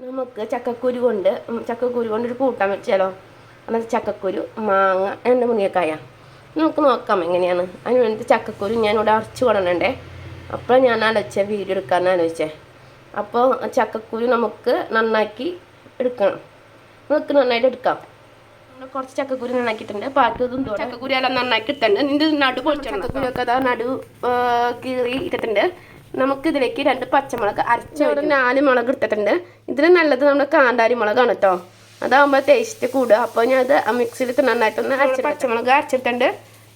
നമുക്ക് ചക്കക്കുരു കൊണ്ട് ചക്കക്കുരു കൊണ്ട് ഒരു കൂട്ടാൻ വെച്ചാലോ? അന്നത്തെ ചക്കക്കുരു മാങ്ങ രണ്ട് മുങ്ങിയക്കായ നമുക്ക് നോക്കാം എങ്ങനെയാണ്. അതിന് വേണ്ടി ചക്കക്കുരു ഞാൻ ഇവിടെ അരച്ച് കൊടണണ്ടേ അപ്പോൾ ഞാൻ അലച്ച വീഡിയോ എടുക്കാമെന്ന് ആലോചിച്ചേ. അപ്പോൾ ചക്കക്കുരു നമുക്ക് നന്നാക്കി എടുക്കണം. നമുക്ക് നന്നായിട്ട് എടുക്കാം. കുറച്ച് ചക്കക്കുരു നന്നാക്കിയിട്ടുണ്ട്. ബാക്കി ഇതും ചക്കക്കുരു എല്ലാം നന്നാക്കി ഇട്ടുണ്ട് നിന്റെ നടു പൊളിച്ചു ചക്കക്കുരു ഒക്കെ അതാ നടു കീറി ഇട്ടിട്ടുണ്ട്. നമുക്ക് ഇതിലേക്ക് രണ്ട് പച്ചമുളക് അരച്ച ഒരു നാല് മുളക് എടുത്തിട്ടുണ്ട്. ഇതിന് നല്ലത് നമ്മുടെ കാന്താരി മുളകാണ് കേട്ടോ അതാകുമ്പോൾ ടേസ്റ്റ് കൂടുക. അപ്പോൾ ഞാൻ അത് മിക്സിയിൽ നന്നായിട്ടൊന്ന് അരച്ച പച്ചമുളക് അരച്ചിട്ടുണ്ട്.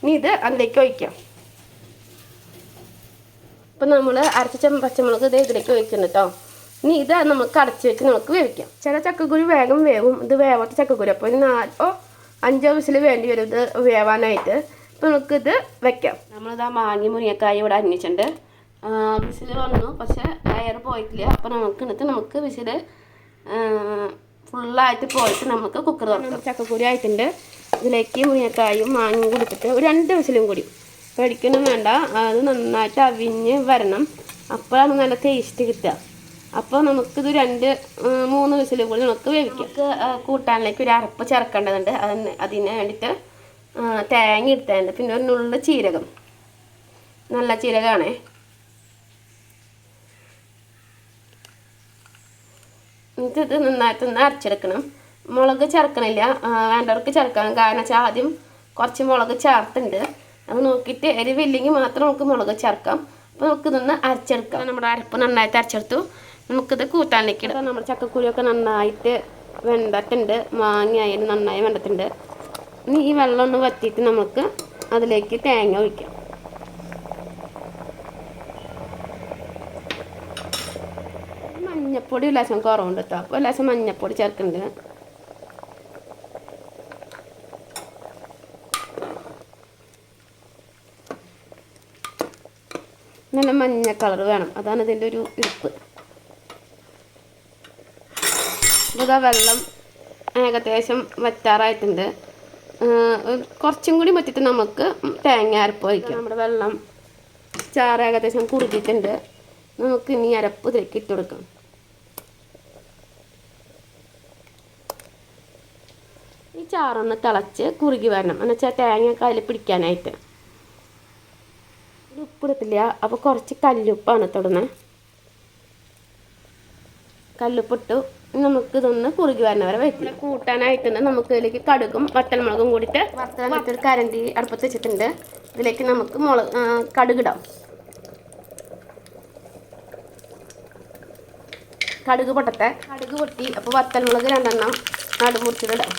ഇനി ഇത് അതിലേക്ക് ഒഴിക്കാം. അപ്പം നമ്മൾ അരച്ച പച്ചമുളക് ഇത് ഇതിലേക്ക് ഒഴിക്കുന്നുണ്ട് കേട്ടോ ഇനി ഇത് നമുക്ക് അടച്ച് വെച്ച് നമുക്ക് വേവിക്കാം. ചില ചക്കക്കുരു വേഗം വേവും. ഇത് വേവാത്ത ചക്കക്കുരു. അപ്പോൾ ഒരു നാലോ അഞ്ചോ വിസിൽ വേണ്ടി വരും ഇത് വേവാനായിട്ട്. അപ്പോൾ നമുക്കിത് വെക്കാം. നമ്മളിതാ മാങ്ങി മുരിങ്ങക്കായ ഇവിടെ അന്വേഷിച്ചിട്ടുണ്ട് വിസിൽ വന്നു. പക്ഷെ എയർ പോയിട്ടില്ല. അപ്പോൾ നമുക്ക് എന്നിട്ട് നമുക്ക് വിസിൽ ഫുള്ളായിട്ട് പോയിട്ട് നമുക്ക് കുക്കർ തുറക്കാം. ചക്കക്കുരി ആയിട്ടുണ്ട്. ഇതിലേക്ക് മുരിങ്ങക്കായും മാങ്ങയും കൊടുത്തിട്ട് ഒരു രണ്ട് വിസിലും കൂടി. പേടിക്കൊന്നും വേണ്ട. അത് നന്നായിട്ട് അവിഞ്ഞ് വരണം. അപ്പോഴാണ് നല്ല ടേസ്റ്റ് കിട്ടുക. അപ്പോൾ നമുക്കിത് രണ്ട് മൂന്ന് വിസിലും കൂടി നമുക്ക് വേവിക്കാം. നമുക്ക് കൂട്ടാനിലേക്ക് ഒരു അരപ്പ് ചേർക്കേണ്ടതുണ്ട്. അതിന് അതിന് വേണ്ടിയിട്ട് തേങ്ങ എടുത്തതുണ്ട് പിന്നെ ഒരു നുള്ള ചീരകം. നല്ല ചീരകമാണേ. എന്നിട്ട് ഇത് നന്നായിട്ട് ഒന്ന് അരച്ചെടുക്കണം. മുളക് ചേർക്കണില്ല. വേണ്ടവർക്ക് ചേർക്കണം കാരണം വെച്ചാൽ ആദ്യം കുറച്ച് മുളക് ചേർത്തുണ്ട് അത് നോക്കിയിട്ട് എരിവില്ലെങ്കിൽ മാത്രം നമുക്ക് മുളക് ചേർക്കാം. അപ്പോൾ നമുക്കിതൊന്ന് അരച്ചെടുക്കാം. നമ്മുടെ അരപ്പ് നന്നായിട്ട് അരച്ചെടുത്തു. നമുക്കിത് കൂട്ടാനിലേക്ക് ഇടാം. നമ്മുടെ ചക്കക്കുരിയൊക്കെ നന്നായിട്ട് വെന്തട്ടുണ്ട്. മാങ്ങയായാലും നന്നായി വെണ്ടത്തുണ്ട് ഇനി ഈ വെള്ളം ഒന്ന് വറ്റിയിട്ട് നമുക്ക് അതിലേക്ക് തേങ്ങ ഒഴിക്കാം. മഞ്ഞപ്പൊടി ഒരു ലക്ഷം കുറവുണ്ട് കേട്ടോ. അപ്പോൾ ലക്ഷം മഞ്ഞപ്പൊടി ചേർക്കുന്നുണ്ട്. നല്ല മഞ്ഞ കളർ വേണം. അതാണ് ഇതിന്റെ ഒരു ഇരിപ്പ് ഇതാ വെള്ളം ഏകദേശം വറ്റാറായിട്ടുണ്ട്. കുറച്ചും കൂടി വറ്റിട്ട് നമുക്ക് തേങ്ങ അരപ്പ് വയ്ക്കാം നമ്മുടെ വെള്ളം ചാറ് ഏകദേശം കുറുകിയിട്ടുണ്ട്. നമുക്ക് ഇനി അരപ്പ് ഇതിലേക്ക് ഇട്ട് കൊടുക്കാം. ചാറൊന്ന് തിളച്ച് കുറുകി വരണം. എന്ന് വെച്ചാൽ തേങ്ങയൊക്കെ അതിൽ പിടിക്കാനായിട്ട്. ഉപ്പിടത്തില്ല അപ്പോൾ കുറച്ച് കല്ലുപ്പാണ് തൊടുന്നത് കല്ലുപ്പിട്ടു. നമുക്ക് ഇതൊന്ന് കുറുകി വരണവരെ വരെ വയ്ക്കില്ല കൂട്ടാനായിട്ടുണ്ട് നമുക്ക് ഇതിലേക്ക് കടുകും വറ്റൽമുളകും കൂടിയിട്ട് ഒരു കരണ്ടി അടുപ്പത്ത് വെച്ചിട്ടുണ്ട്. ഇതിലേക്ക് നമുക്ക് മുളക് കടുകിടാം കടുക് പൊട്ടത്തെ കടുക് പൊട്ടി. അപ്പോൾ വത്തൽമുളക് രണ്ടെണ്ണം നടുമുറിച്ചിടാം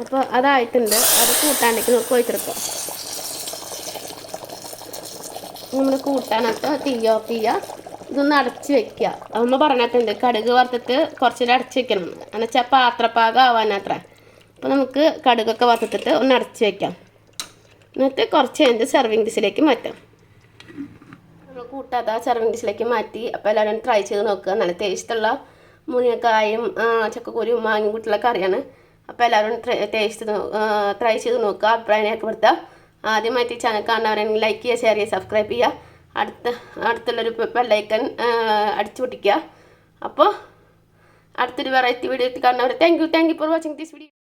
അപ്പോൾ അതായിട്ടുണ്ട്. അത് കൂട്ടാണ്ടേക്ക് നമുക്ക് ഒഴിച്ചെടുക്കാം. നമ്മൾ കൂട്ടാനകത്ത് തീയോ തീയ ഇതൊന്ന് അടച്ച് വെക്കുക അമ്മ പറഞ്ഞിട്ടുണ്ട് കടുക് വറുത്തിട്ട് കുറച്ചുകൂടെ അടച്ച് വെക്കണം എന്ന്. വെച്ചാൽ പാത്രപ്പാകം ആവാനത്ര. അപ്പോൾ നമുക്ക് കടുകൊക്കെ വറുത്തിട്ട് ഒന്ന് അടച്ച് വെക്കാം. എന്നിട്ട് കുറച്ച് കഴിഞ്ഞ് സെർവിങ് ഡിഷിലേക്ക് മാറ്റാം. നമ്മൾ കൂട്ടാത്ത സെർവിങ് ഡിഷിലേക്ക് മാറ്റി. അപ്പോൾ എല്ലാവരും ട്രൈ ചെയ്ത് നോക്കുക നല്ല ടേസ്റ്റുള്ള മുരിങ്ങക്കായും ആ, ചക്കക്കുരുവും മാങ്ങയും കൂട്ടിയുള്ള കറിയാണ്. അപ്പോൾ എല്ലാവരും ടേസ്റ്റ് ട്രൈ ചെയ്ത് നോക്കുക അഭിപ്രായം രേഖപ്പെടുത്തുക. ആദ്യമായിട്ട് ചാനൽ കാണുന്നവരെങ്കിൽ ലൈക്ക് ചെയ്യുക ഷെയർ ചെയ്യുക സബ്സ്ക്രൈബ് ചെയ്യുക. അടുത്ത അടുത്തുള്ളൊരു ബെല്ലൈക്കൺ അടിച്ചു പൊട്ടിക്കുക. അപ്പോൾ അടുത്തൊരു വെറൈറ്റി വീഡിയോ കാണുന്നവരെ thank you thank you for watching this video